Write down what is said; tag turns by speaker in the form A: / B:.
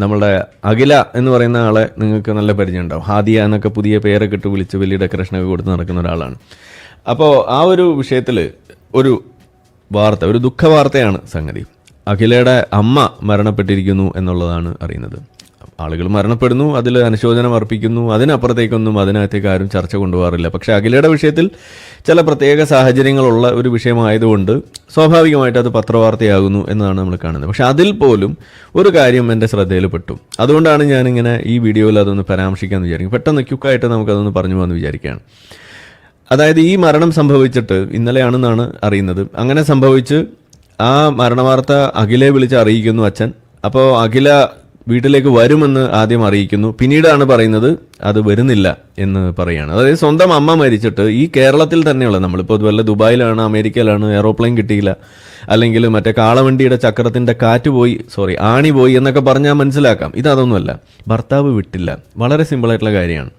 A: നമ്മളുടെ അഖില എന്ന് പറയുന്ന ആളെ നിങ്ങൾക്ക് നല്ല പരിചയം ഉണ്ടാവും. ഹാദിയ എന്നൊക്കെ പുതിയ പേരൊക്കെ ഇട്ട് വിളിച്ച് വലിയ ഡെക്കറേഷനൊക്കെ കൊടുത്ത് നടക്കുന്ന ഒരാളാണ്. അപ്പോൾ ആ ഒരു വിഷയത്തിൽ ഒരു വാർത്ത ഒരു ദുഃഖ വാർത്തയാണ് സംഗതി. അഖിലയുടെ അമ്മ മരണപ്പെട്ടിരിക്കുന്നു എന്നുള്ളതാണ് അറിയുന്നത്. ആളുകൾ മരണപ്പെടുന്നു അതിൽ അനുശോചനം അർപ്പിക്കുന്നു അതിനപ്പുറത്തേക്കൊന്നും അതിനകത്തേക്ക് ആരും ചർച്ച കൊണ്ടുപോകാറില്ല. പക്ഷേ അഖിലയുടെ വിഷയത്തിൽ ചില പ്രത്യേക സാഹചര്യങ്ങളുള്ള ഒരു വിഷയമായതുകൊണ്ട് സ്വാഭാവികമായിട്ട് അത് പത്രവാർത്തയാകുന്നു എന്നതാണ് നമ്മൾ കാണുന്നത്. പക്ഷെ അതിൽ പോലും ഒരു കാര്യം എന്റെ ശ്രദ്ധയിൽപ്പെട്ടു അതുകൊണ്ടാണ് ഞാനിങ്ങനെ ഈ വീഡിയോയിൽ അതൊന്ന് പരാമർശിക്കാമെന്ന് വിചാരിക്കും പെട്ടെന്ന് ക്യുക്കായിട്ട് നമുക്കതൊന്ന് പറഞ്ഞു പോകാമെന്ന് വിചാരിക്കുകയാണ്. അതായത് ഈ മരണം സംഭവിച്ചിട്ട് ഇന്നലെയാണെന്നാണ് അറിയുന്നത്. അങ്ങനെ സംഭവിച്ച് ആ മരണവാർത്ത അഖിലെ വിളിച്ച് അറിയിക്കുന്നു അച്ഛൻ. അപ്പോൾ അഖില വീട്ടിലേക്ക് വരുമെന്ന് ആദ്യം അറിയിക്കുന്നു. പിന്നീടാണ് പറയുന്നത് അത് വരുന്നില്ല എന്ന് പറയാണ്. അതായത് സ്വന്തം അമ്മ മരിച്ചിട്ട് ഈ കേരളത്തിൽ തന്നെയുള്ള നമ്മളിപ്പോൾ വല്ല ദുബായിലാണ് അമേരിക്കയിലാണ് എയറോപ്ലെയിൻ കിട്ടിയില്ല അല്ലെങ്കിൽ മറ്റേ കാളവണ്ടിയുടെ ചക്രത്തിന്റെ കാറ്റ് പോയി സോറി ആണി പോയി എന്നൊക്കെ പറഞ്ഞാൽ മനസ്സിലാക്കാം. ഇതതൊന്നുമല്ല. ഭർത്താവ് വിട്ടില്ല. വളരെ സിമ്പിളായിട്ടുള്ള കാര്യമാണ്.